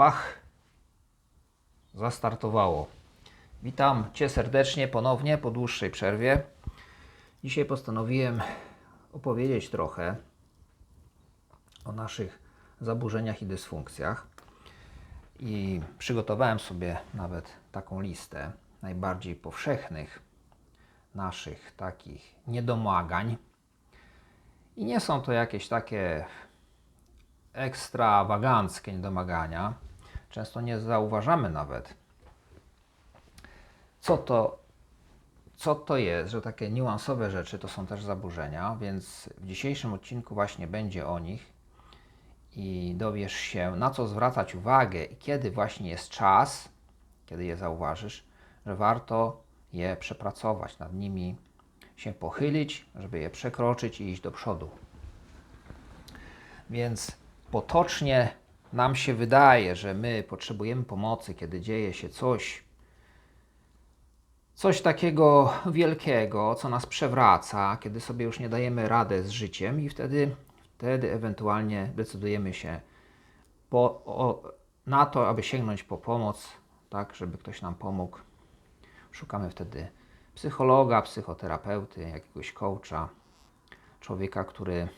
Bach! Zastartowało. Witam Cię serdecznie ponownie po dłuższej przerwie. Dzisiaj postanowiłem opowiedzieć trochę o naszych zaburzeniach i dysfunkcjach. I przygotowałem sobie nawet taką listę najbardziej powszechnych naszych takich niedomagań. I nie są to jakieś takie ekstrawaganckie niedomagania. Często nie zauważamy nawet, co to, co to jest, że takie niuansowe rzeczy to są też zaburzenia, więc w dzisiejszym odcinku właśnie będzie o nich i dowiesz się, na co zwracać uwagę i kiedy właśnie jest czas, kiedy je zauważysz, że warto je przepracować, nad nimi się pochylić, żeby je przekroczyć i iść do przodu. Więc potocznie nam się wydaje, że my potrzebujemy pomocy, kiedy dzieje się coś, coś takiego wielkiego, co nas przewraca, kiedy sobie już nie dajemy rady z życiem i wtedy, wtedy ewentualnie decydujemy się po, o, na to, aby sięgnąć po pomoc, tak, żeby ktoś nam pomógł. Szukamy wtedy psychologa, psychoterapeuty, jakiegoś coacha, człowieka, który,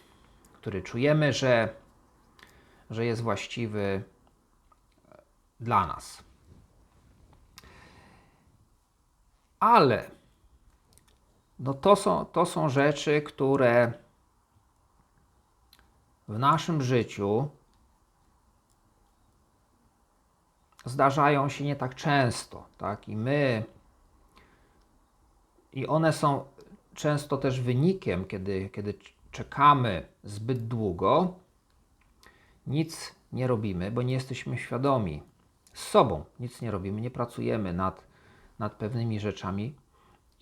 który czujemy, że, że jest właściwy dla nas. Ale no to, są, to są rzeczy, które w naszym życiu zdarzają się nie tak często, tak? I my, i one są często też wynikiem, kiedy, kiedy czekamy zbyt długo, nic nie robimy, bo nie jesteśmy świadomi. Z sobą, nic nie robimy, nie pracujemy nad, nad pewnymi rzeczami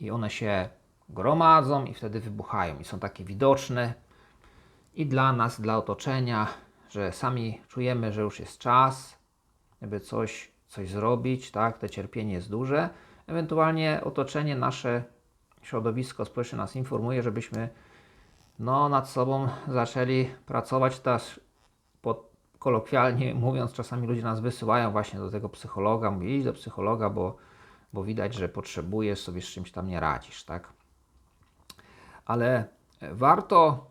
i one się gromadzą i wtedy wybuchają i są takie widoczne i dla nas, dla otoczenia, że sami czujemy, że już jest czas, żeby coś, coś zrobić, tak, to cierpienie jest duże. Ewentualnie otoczenie nasze, środowisko społeczne nas informuje, żebyśmy no, nad sobą zaczęli pracować. Też pod, kolokwialnie mówiąc, czasami ludzie nas wysyłają właśnie do tego psychologa, mówią idź do psychologa, bo, bo widać, że potrzebujesz, sobie z czymś tam nie radzisz, tak? Ale warto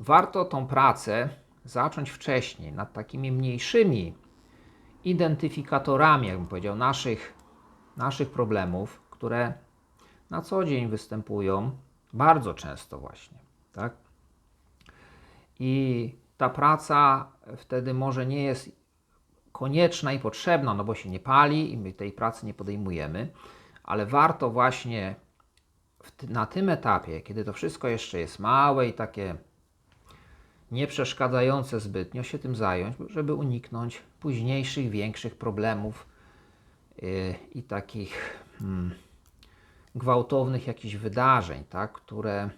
warto tą pracę zacząć wcześniej, nad takimi mniejszymi identyfikatorami, jakbym powiedział, naszych, naszych problemów, które na co dzień występują bardzo często właśnie, tak? I ta praca wtedy może nie jest konieczna i potrzebna, no bo się nie pali i my tej pracy nie podejmujemy, ale warto właśnie na tym etapie, kiedy to wszystko jeszcze jest małe i takie nie przeszkadzające zbytnio się tym zająć, żeby uniknąć późniejszych, większych problemów yy, i takich hmm, gwałtownych jakichś wydarzeń, tak, które,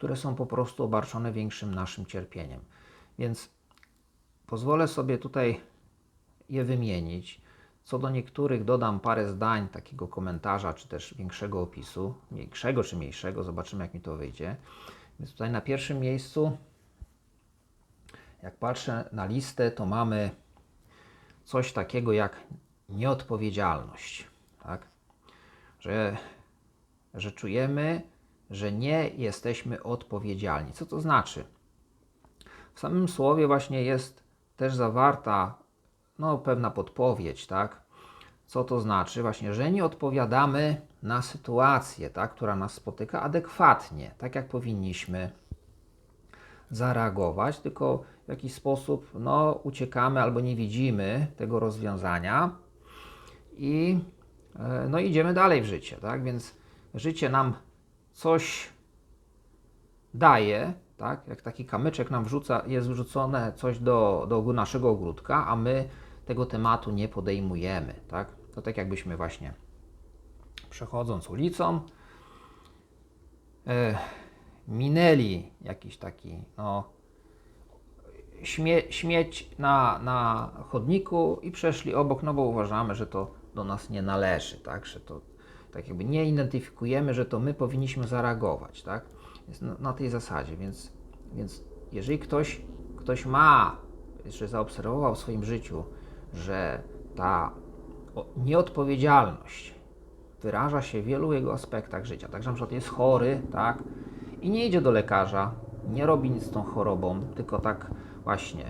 które są po prostu obarczone większym naszym cierpieniem. Więc pozwolę sobie tutaj je wymienić. Co do niektórych dodam parę zdań takiego komentarza, czy też większego opisu, większego czy mniejszego, zobaczymy jak mi to wyjdzie. Więc tutaj na pierwszym miejscu, jak patrzę na listę, to mamy coś takiego jak nieodpowiedzialność. Tak? Że, że czujemy, że nie jesteśmy odpowiedzialni. Co to znaczy? W samym słowie właśnie jest też zawarta no, pewna podpowiedź, tak? Co to znaczy? Właśnie, że nie odpowiadamy na sytuację, tak, która nas spotyka adekwatnie, tak jak powinniśmy zareagować, tylko w jakiś sposób no, uciekamy albo nie widzimy tego rozwiązania i e, no, idziemy dalej w życie. Tak? Więc życie nam coś daje, tak? jak taki kamyczek nam wrzuca, jest wrzucone coś do, do naszego ogródka, a my tego tematu nie podejmujemy. Tak? To tak jakbyśmy właśnie przechodząc ulicą, e, minęli jakiś taki no, śmie, śmieć na, na chodniku i przeszli obok, no bo uważamy, że to do nas nie należy, tak, że to tak jakby nie identyfikujemy, że to my powinniśmy zareagować, tak, na, na tej zasadzie, więc, więc jeżeli ktoś, ktoś ma że zaobserwował w swoim życiu, że ta nieodpowiedzialność wyraża się w wielu jego aspektach życia. Także na przykład jest chory, tak, i nie idzie do lekarza, nie robi nic z tą chorobą, tylko tak właśnie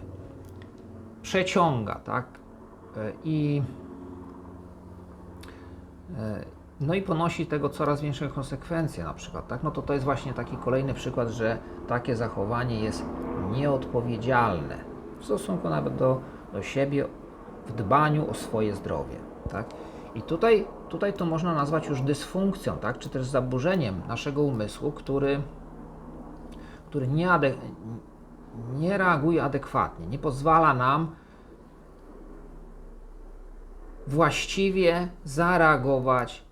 przeciąga, tak, E, i e, no i ponosi tego coraz większe konsekwencje na przykład, tak? No to to jest właśnie taki kolejny przykład, że takie zachowanie jest nieodpowiedzialne w stosunku nawet do, do siebie, w dbaniu o swoje zdrowie, tak? I tutaj, tutaj to można nazwać już dysfunkcją, tak? Czy też zaburzeniem naszego umysłu, który, który nie, ade- nie reaguje adekwatnie, nie pozwala nam właściwie zareagować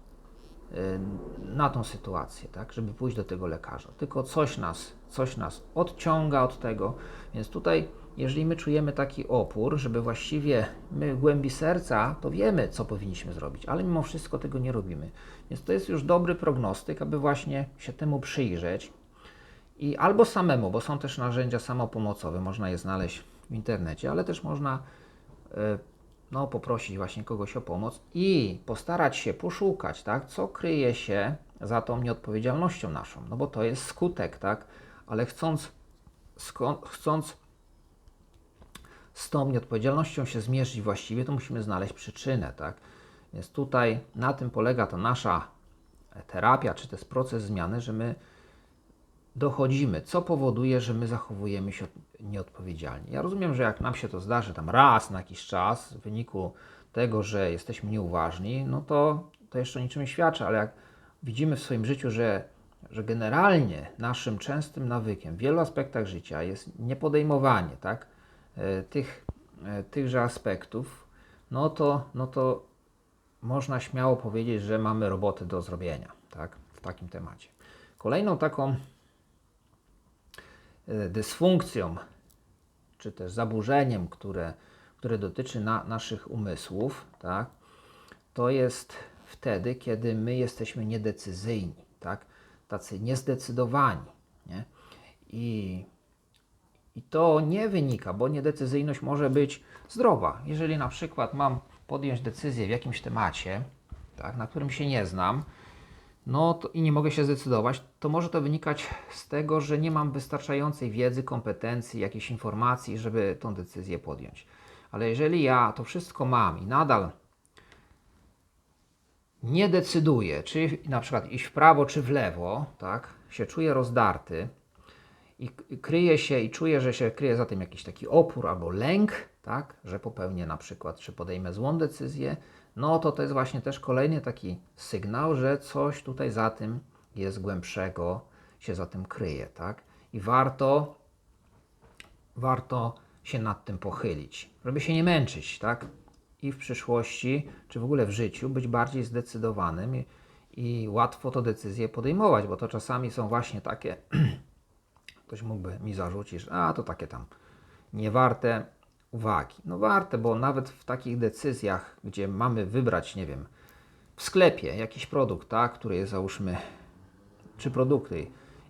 na tą sytuację, tak, żeby pójść do tego lekarza. Tylko coś nas, coś nas odciąga od tego, więc tutaj, jeżeli my czujemy taki opór, żeby właściwie my w głębi serca, to wiemy, co powinniśmy zrobić, ale mimo wszystko tego nie robimy. Więc to jest już dobry prognostyk, aby właśnie się temu przyjrzeć i albo samemu, bo są też narzędzia samopomocowe, można je znaleźć w internecie, ale też można e, no, poprosić właśnie kogoś o pomoc i postarać się poszukać, tak, co kryje się za tą nieodpowiedzialnością naszą, no bo to jest skutek, tak, ale chcąc, chcąc z tą nieodpowiedzialnością się zmierzyć właściwie, to musimy znaleźć przyczynę, tak, więc tutaj na tym polega ta nasza terapia, czy też proces zmiany, że my dochodzimy, co powoduje, że my zachowujemy się nieodpowiedzialnie. Ja rozumiem, że jak nam się to zdarzy tam raz na jakiś czas w wyniku tego, że jesteśmy nieuważni, no to to jeszcze niczym nie świadczy, ale jak widzimy w swoim życiu, że, że generalnie naszym częstym nawykiem w wielu aspektach życia jest niepodejmowanie tak, e, tych, e, tychże aspektów, no to, no to można śmiało powiedzieć, że mamy roboty do zrobienia tak, w takim temacie. Kolejną taką dysfunkcją, czy też zaburzeniem, które, które dotyczy na, naszych umysłów, tak, to jest wtedy, kiedy my jesteśmy niedecyzyjni, tak, tacy niezdecydowani. Nie? I, I to nie wynika, bo niedecyzyjność może być zdrowa. Jeżeli na przykład mam podjąć decyzję w jakimś temacie, tak, na którym się nie znam, no to, i nie mogę się zdecydować, to może to wynikać z tego, że nie mam wystarczającej wiedzy, kompetencji, jakiejś informacji, żeby tą decyzję podjąć. Ale jeżeli ja to wszystko mam i nadal nie decyduję, czy na przykład iść w prawo, czy w lewo, tak, się czuję rozdarty i kryję się i czuję, że się kryje za tym jakiś taki opór albo lęk, tak, że popełnię na przykład, czy podejmę złą decyzję, no to to jest właśnie też kolejny taki sygnał, że coś tutaj za tym jest głębszego, się za tym kryje, tak? I warto, warto się nad tym pochylić, żeby się nie męczyć, tak? I w przyszłości, czy w ogóle w życiu być bardziej zdecydowanym i, i łatwo to decyzje podejmować, bo to czasami są właśnie takie, ktoś mógłby mi zarzucić, a to takie tam niewarte uwagi. No warte, bo nawet w takich decyzjach, gdzie mamy wybrać, nie wiem, w sklepie jakiś produkt, tak, który jest załóżmy, czy produkty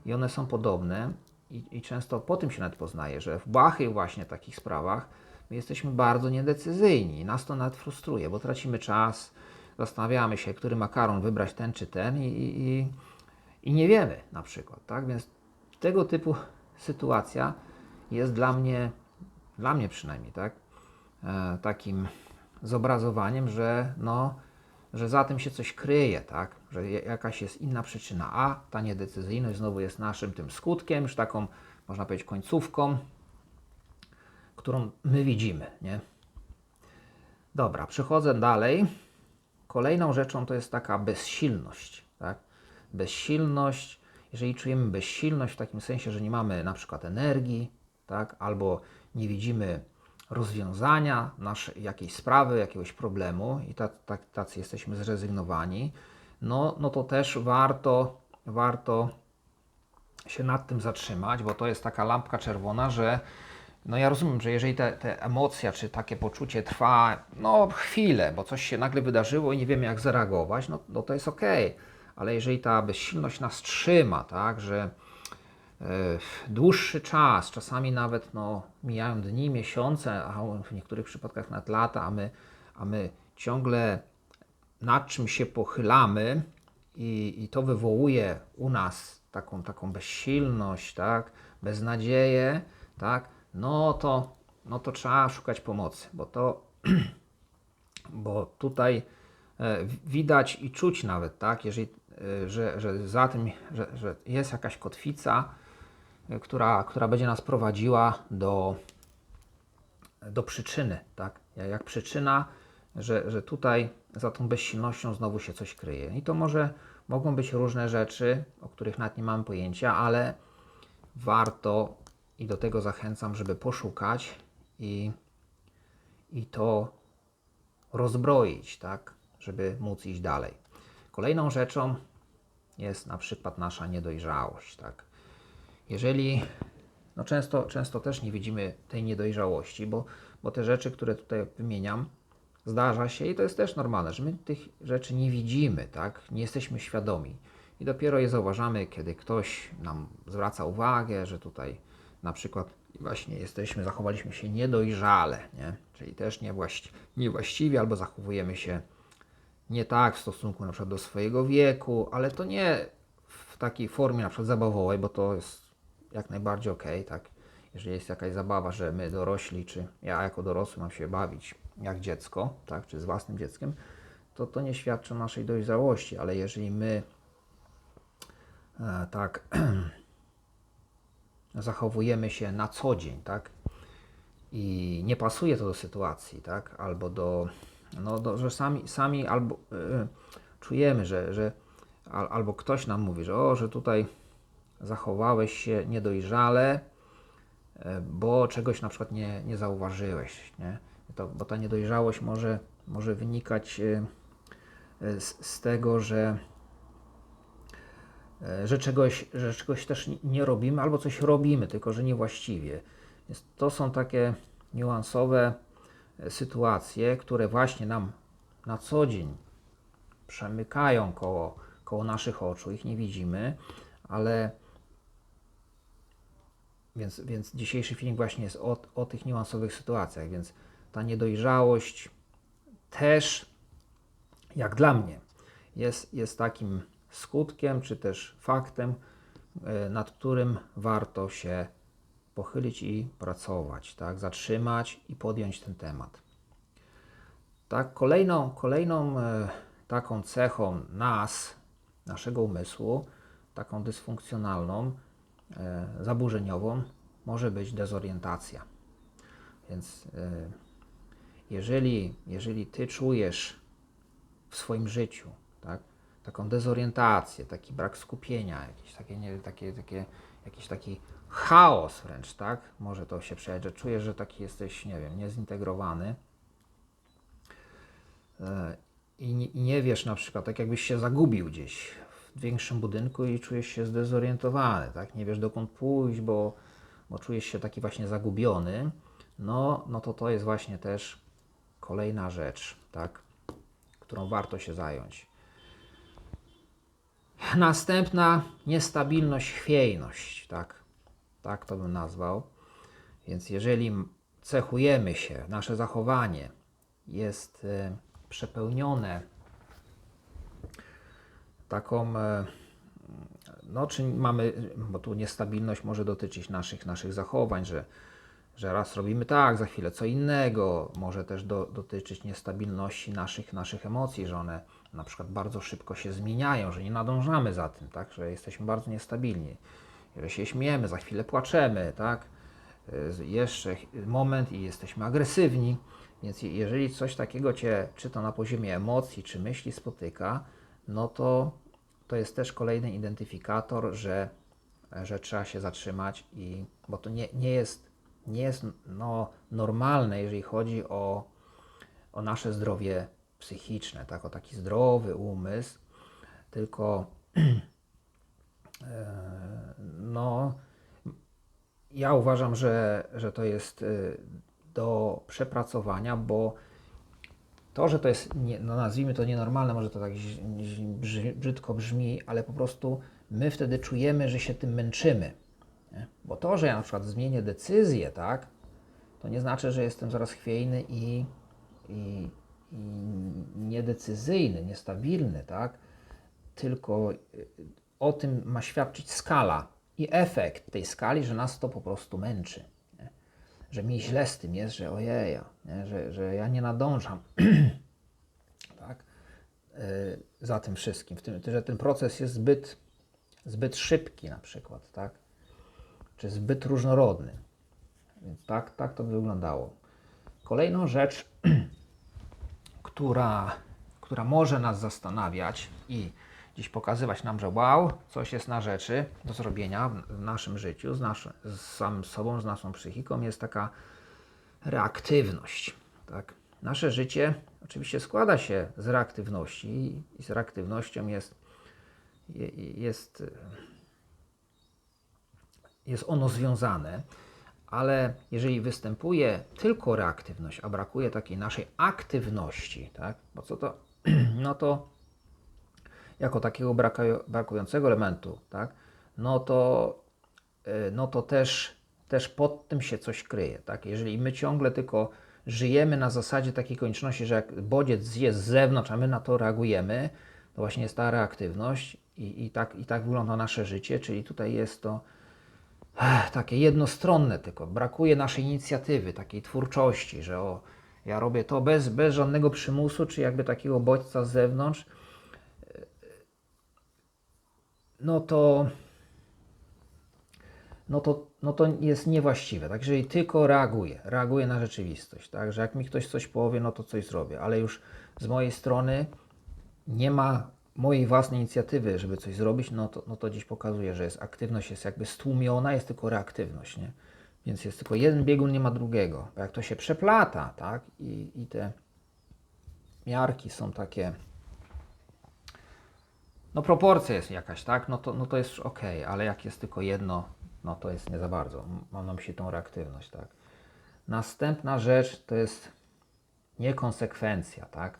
i one są podobne i, i często po tym się nawet poznaje, że w błahych właśnie takich sprawach my jesteśmy bardzo niedecyzyjni nas to nawet frustruje, bo tracimy czas, zastanawiamy się, który makaron wybrać, ten czy ten i, i- i nie wiemy na przykład, tak, więc tego typu sytuacja jest dla mnie dla mnie przynajmniej, tak, e, takim zobrazowaniem, że no, że za tym się coś kryje, tak, że jakaś jest inna przyczyna, a ta niedecyzyjność znowu jest naszym tym skutkiem, już taką, można powiedzieć, końcówką, którą my widzimy, nie? Dobra, przechodzę dalej. Kolejną rzeczą to jest taka bezsilność, tak? Bezsilność, jeżeli czujemy bezsilność w takim sensie, że nie mamy na przykład energii, tak? Albo nie widzimy rozwiązania naszej jakiejś sprawy, jakiegoś problemu i ta, ta, tacy jesteśmy zrezygnowani, no, no to też warto, warto się nad tym zatrzymać, bo to jest taka lampka czerwona, że no ja rozumiem, że jeżeli te emocja czy takie poczucie trwa no chwilę, bo coś się nagle wydarzyło i nie wiemy jak zareagować, no, no to jest ok, ale jeżeli ta bezsilność nas trzyma, tak, że dłuższy czas, czasami nawet no, mijają dni, miesiące, a w niektórych przypadkach nawet lata, a my, a my ciągle nad czym się pochylamy i, i to wywołuje u nas taką, taką bezsilność, tak, beznadzieję, tak, no to, no to trzeba szukać pomocy, bo to, bo tutaj e, widać i czuć nawet, tak, jeżeli, e, że, że za tym, że, że jest jakaś kotwica, e, która, która będzie nas prowadziła do, do przyczyny, tak, jak przyczyna, że, że tutaj za tą bezsilnością znowu się coś kryje. I to może mogą być różne rzeczy, o których nawet nie mamy pojęcia, ale warto i do tego zachęcam, żeby poszukać i, i to rozbroić, tak, żeby móc iść dalej. Kolejną rzeczą jest na przykład nasza niedojrzałość, tak. Jeżeli, no często, często też nie widzimy tej niedojrzałości, bo, bo te rzeczy, które tutaj wymieniam, zdarza się i to jest też normalne, że my tych rzeczy nie widzimy, tak, nie jesteśmy świadomi. I dopiero je zauważamy, kiedy ktoś nam zwraca uwagę, że tutaj na przykład właśnie jesteśmy, zachowaliśmy się niedojrzale, nie? czyli też niewłaści niewłaściwie albo zachowujemy się nie tak w stosunku na przykład do swojego wieku, ale to nie w takiej formie na przykład zabawowej, bo to jest jak najbardziej ok, tak? Jeżeli jest jakaś zabawa, że my dorośli, czy ja jako dorosły mam się bawić jak dziecko, tak, czy z własnym dzieckiem, to to nie świadczy o naszej dojrzałości, ale jeżeli my e, tak zachowujemy się na co dzień, tak, i nie pasuje to do sytuacji, tak, albo do, no, do że sami, sami albo e, czujemy, że, że al, albo ktoś nam mówi, że o, że tutaj zachowałeś się niedojrzale, e, bo czegoś na przykład nie, nie zauważyłeś, nie? To, bo ta niedojrzałość może, może wynikać e, e, z, z tego, że, że, czegoś, że czegoś też nie robimy, albo coś robimy, tylko że niewłaściwie. Więc to są takie niuansowe sytuacje, które właśnie nam na co dzień przemykają koło, koło naszych oczu, ich nie widzimy, ale więc, więc dzisiejszy film właśnie jest o, o tych niuansowych sytuacjach, więc ta niedojrzałość też, jak dla mnie, jest, jest takim skutkiem, czy też faktem, e, nad którym warto się pochylić i pracować, tak? zatrzymać i podjąć ten temat. Tak, kolejną, kolejną e, taką cechą nas, naszego umysłu, taką dysfunkcjonalną, zaburzeniową, może być dezorientacja. Więc jeżeli, jeżeli ty czujesz w swoim życiu tak, taką dezorientację, taki brak skupienia, jakiś, takie, nie, takie, takie, jakiś taki chaos wręcz, tak? Może to się przejawiać, że czujesz, że taki jesteś, nie wiem, niezintegrowany yy, i nie, nie wiesz na przykład, tak jakbyś się zagubił gdzieś w większym budynku i czujesz się zdezorientowany, tak? Nie wiesz dokąd pójść, bo, bo czujesz się taki właśnie zagubiony, no, no to to jest właśnie też kolejna rzecz, tak, którą warto się zająć. Następna niestabilność, chwiejność, tak, tak to bym nazwał. Więc jeżeli cechujemy się, nasze zachowanie jest y, przepełnione taką, y, no czy mamy, bo tu niestabilność może dotyczyć naszych, naszych zachowań, że że raz robimy tak, za chwilę co innego. Może też do, dotyczyć niestabilności naszych, naszych emocji, że one na przykład bardzo szybko się zmieniają, że nie nadążamy za tym, tak, że jesteśmy bardzo niestabilni, że się śmiejemy, za chwilę płaczemy, tak, jeszcze moment i jesteśmy agresywni. Więc jeżeli coś takiego Cię, czy to na poziomie emocji, czy myśli spotyka, no to to jest też kolejny identyfikator, że, że trzeba się zatrzymać i bo to nie, nie jest nie jest no, normalne, jeżeli chodzi o, o nasze zdrowie psychiczne, tak, o taki zdrowy umysł, tylko e, no, ja uważam, że, że to jest e, do przepracowania, bo to, że to jest, nie, no nazwijmy to nienormalne, może to tak brzydko brzmi, ale po prostu my wtedy czujemy, że się tym męczymy Nie? Bo to, że ja na przykład zmienię decyzję, tak, to nie znaczy, że jestem zaraz chwiejny i, i, i niedecyzyjny, niestabilny, tak? Tylko y, o tym ma świadczyć skala i efekt tej skali, że nas to po prostu męczy. Że mi źle z tym jest, że ojeja? Że, że ja nie nadążam tak? Y, za tym wszystkim, w tym, że ten proces jest zbyt, zbyt szybki na przykład, tak? czy zbyt różnorodny. Więc tak, tak to wyglądało. Kolejną rzecz, która, która może nas zastanawiać i gdzieś pokazywać nam, że wow, coś jest na rzeczy do zrobienia w, naszym życiu, z, nasz, z samym sobą, z naszą psychiką, jest taka reaktywność. Tak? Nasze życie oczywiście składa się z reaktywności i z reaktywnością jest, je- jest jest ono związane, ale jeżeli występuje tylko reaktywność, a brakuje takiej naszej aktywności, tak? Bo co to? No to jako takiego brakującego elementu, tak? No to, y, no to też, też pod tym się coś kryje, tak? Jeżeli my ciągle tylko żyjemy na zasadzie takiej konieczności, że jak bodziec jest z zewnątrz, a my na to reagujemy, to właśnie jest ta reaktywność i, i, tak, i tak wygląda nasze życie, czyli tutaj jest to Ech, takie jednostronne tylko. Brakuje naszej inicjatywy, takiej twórczości, że o, ja robię to bez, bez żadnego przymusu, czy jakby takiego bodźca z zewnątrz. No to, no to, no to jest niewłaściwe. Tak, jeżeli tylko reaguję, reaguję na rzeczywistość, tak, że jak mi ktoś coś powie, no to coś zrobię, ale już z mojej strony nie ma mojej własnej inicjatywy, żeby coś zrobić, no to, no to dziś pokazuje, że jest aktywność jest jakby stłumiona, jest tylko reaktywność, nie? Więc jest tylko jeden biegun, nie ma drugiego. Bo jak to się przeplata, tak? I, i te miarki są takie. No proporcja jest jakaś, tak? No to, no to jest ok, ale jak jest tylko jedno, no to jest nie za bardzo. Mam na myśli tą reaktywność, tak? Następna rzecz to jest niekonsekwencja, tak?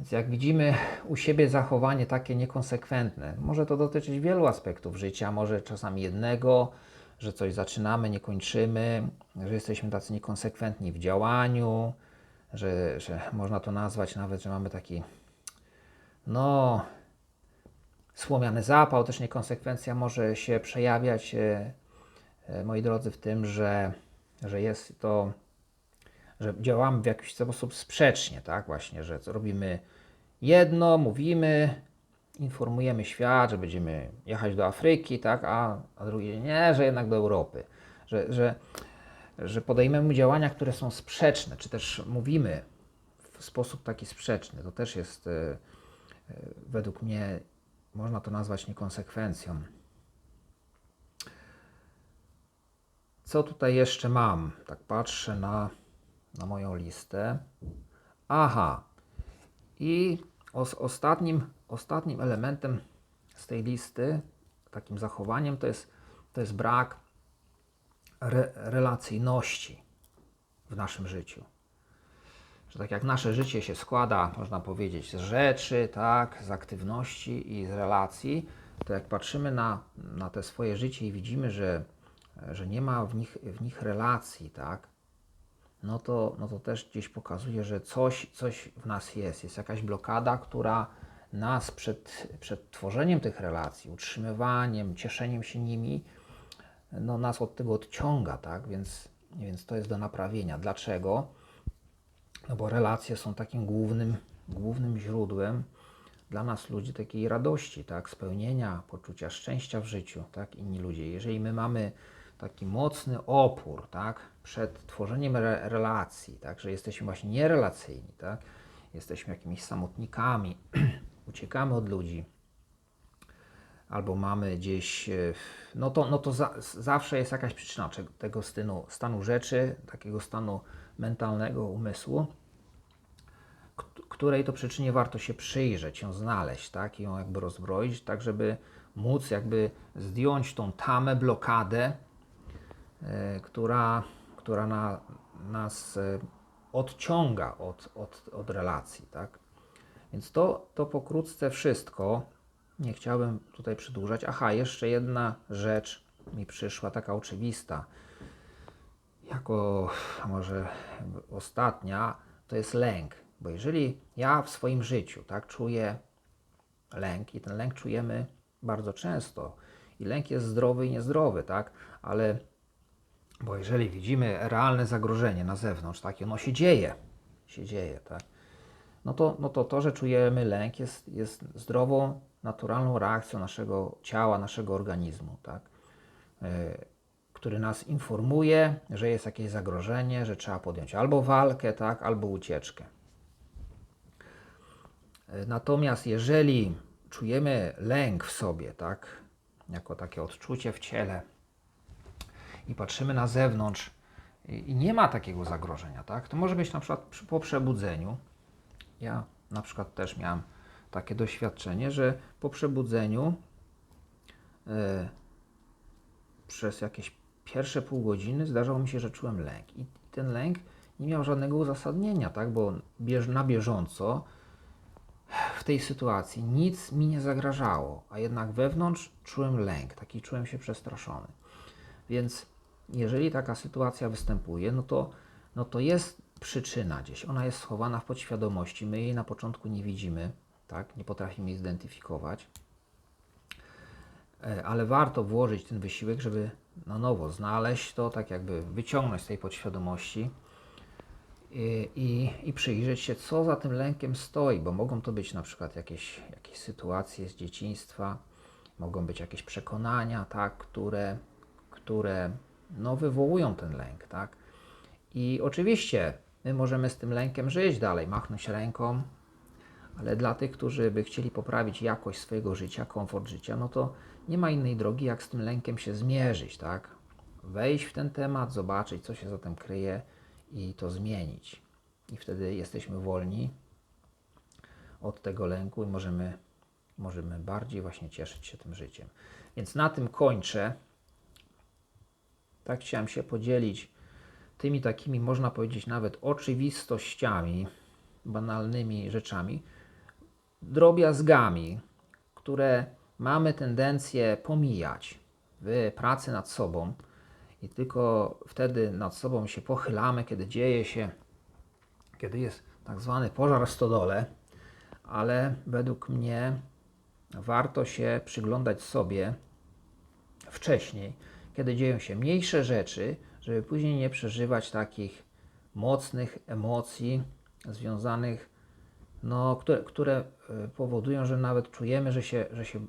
Więc jak widzimy u siebie zachowanie takie niekonsekwentne, może to dotyczyć wielu aspektów życia, może czasami jednego, że coś zaczynamy, nie kończymy, że jesteśmy tacy niekonsekwentni w działaniu, że, że można to nazwać nawet, że mamy taki, no, słomiany zapał, też niekonsekwencja może się przejawiać, e, e, moi drodzy, w tym, że, że jest to że działamy w jakiś sposób sprzecznie, tak? Właśnie, że robimy jedno, mówimy, informujemy świat, że będziemy jechać do Afryki, tak? A, a drugie nie, że jednak do Europy. Że, że, że podejmujemy działania, które są sprzeczne, czy też mówimy w sposób taki sprzeczny. To też jest e, według mnie, można to nazwać niekonsekwencją. Co tutaj jeszcze mam? Tak patrzę na na moją listę. Aha. I os, ostatnim, ostatnim elementem z tej listy, takim zachowaniem, to jest, to jest brak re, relacyjności w naszym życiu. Że tak jak nasze życie się składa, można powiedzieć, z rzeczy, tak, z aktywności i z relacji, to jak patrzymy na, na te swoje życie i widzimy, że, że nie ma w nich, w nich relacji, tak, no to, no to też gdzieś pokazuje, że coś, coś w nas jest. Jest jakaś blokada, która nas przed, przed tworzeniem tych relacji, utrzymywaniem, cieszeniem się nimi, no nas od tego odciąga, tak? Więc, więc to jest do naprawienia. Dlaczego? No bo relacje są takim głównym, głównym źródłem dla nas ludzi takiej radości, tak? Spełnienia, poczucia szczęścia w życiu, tak? Inni ludzie. Jeżeli my mamy taki mocny opór, tak, przed tworzeniem re relacji, tak, że jesteśmy właśnie nierelacyjni, tak, jesteśmy jakimiś samotnikami, uciekamy od ludzi, albo mamy gdzieś, e, no to, no to za, zawsze jest jakaś przyczyna tego stanu, stanu rzeczy, takiego stanu mentalnego umysłu, której to przyczynie warto się przyjrzeć, ją znaleźć, tak, i ją jakby rozbroić, tak żeby móc jakby zdjąć tą tamę, blokadę, E, która, która na, nas e, odciąga od, od, od relacji. Tak? Więc to, to pokrótce wszystko. Nie chciałbym tutaj przedłużać. Aha, jeszcze jedna rzecz, mi przyszła taka oczywista, jako może ostatnia, to jest lęk. Bo jeżeli ja w swoim życiu tak czuję lęk i ten lęk czujemy bardzo często i lęk jest zdrowy i niezdrowy, tak? Ale bo jeżeli widzimy realne zagrożenie na zewnątrz, tak, i ono się dzieje, się dzieje, tak, no to, no to to, że czujemy lęk jest, jest zdrową, naturalną reakcją naszego ciała, naszego organizmu, tak, e, który nas informuje, że jest jakieś zagrożenie, że trzeba podjąć albo walkę, tak, albo ucieczkę. Natomiast jeżeli czujemy lęk w sobie, tak, jako takie odczucie w ciele i patrzymy na zewnątrz i nie ma takiego zagrożenia, tak, to może być na przykład przy- po przebudzeniu. Ja na przykład też miałem takie doświadczenie, że po przebudzeniu e, przez jakieś pierwsze pół godziny zdarzało mi się, że czułem lęk. I ten lęk nie miał żadnego uzasadnienia, tak? bo bież, na bieżąco w tej sytuacji nic mi nie zagrażało, a jednak wewnątrz czułem lęk, taki czułem się przestraszony. Więc jeżeli taka sytuacja występuje, no to, no to jest przyczyna gdzieś. Ona jest schowana w podświadomości. My jej na początku nie widzimy, tak? nie potrafimy jej zidentyfikować. E, ale warto włożyć ten wysiłek, żeby na nowo znaleźć to, tak jakby wyciągnąć z tej podświadomości i, i, przyjrzeć się, co za tym lękiem stoi, bo mogą to być na przykład jakieś, jakieś sytuacje z dzieciństwa, mogą być jakieś przekonania, tak, które, które no, wywołują ten lęk. Tak? I oczywiście my możemy z tym lękiem żyć dalej, machnąć ręką, ale dla tych, którzy by chcieli poprawić jakość swojego życia, komfort życia, no to nie ma innej drogi, jak z tym lękiem się zmierzyć, tak? Wejść w ten temat, zobaczyć, co się za tym kryje i to zmienić. I wtedy jesteśmy wolni od tego lęku i możemy, możemy bardziej właśnie cieszyć się tym życiem. Więc na tym kończę. Tak chciałem się podzielić tymi takimi, można powiedzieć, nawet oczywistościami, banalnymi rzeczami, drobiazgami, które mamy tendencję pomijać w pracy nad sobą i tylko wtedy nad sobą się pochylamy, kiedy dzieje się, kiedy jest tak zwany pożar w stodole, ale według mnie warto się przyglądać sobie wcześniej, kiedy dzieją się mniejsze rzeczy, żeby później nie przeżywać takich mocnych emocji związanych, no, które, które e, powodują, że nawet czujemy, że się, że się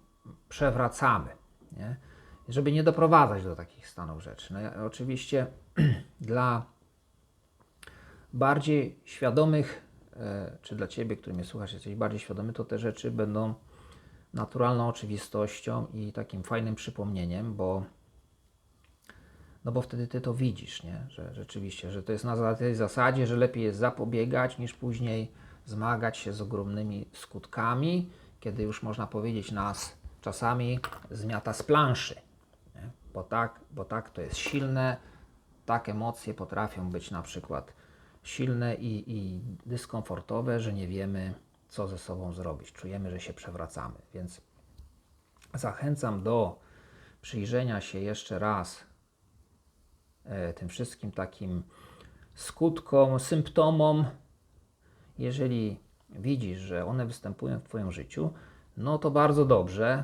przewracamy. Nie? Żeby nie doprowadzać do takich stanów rzeczy. No, oczywiście dla bardziej świadomych, e, czy dla Ciebie, który mnie słuchasz, jesteś bardziej świadomy, to te rzeczy będą naturalną oczywistością i takim fajnym przypomnieniem, bo no bo wtedy ty to widzisz, nie? że rzeczywiście, że to jest na tej zasadzie, że lepiej jest zapobiegać niż później zmagać się z ogromnymi skutkami, kiedy już można powiedzieć nas czasami zmiata z planszy. Bo, tak, bo tak to jest silne, tak emocje potrafią być na przykład silne i, i dyskomfortowe, że nie wiemy, co ze sobą zrobić. Czujemy, że się przewracamy. Więc zachęcam do przyjrzenia się jeszcze raz e, tym wszystkim takim skutkom, symptomom. Jeżeli widzisz, że one występują w Twoim życiu, no to bardzo dobrze,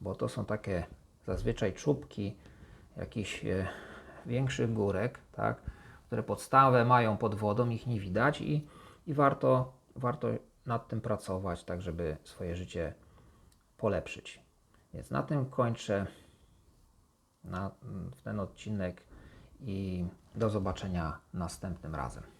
bo to są takie zazwyczaj czubki jakichś e, większych górek, tak, które podstawę mają pod wodą, ich nie widać i, i warto, warto nad tym pracować, tak żeby swoje życie polepszyć. Więc na tym kończę na, ten odcinek i do zobaczenia następnym razem.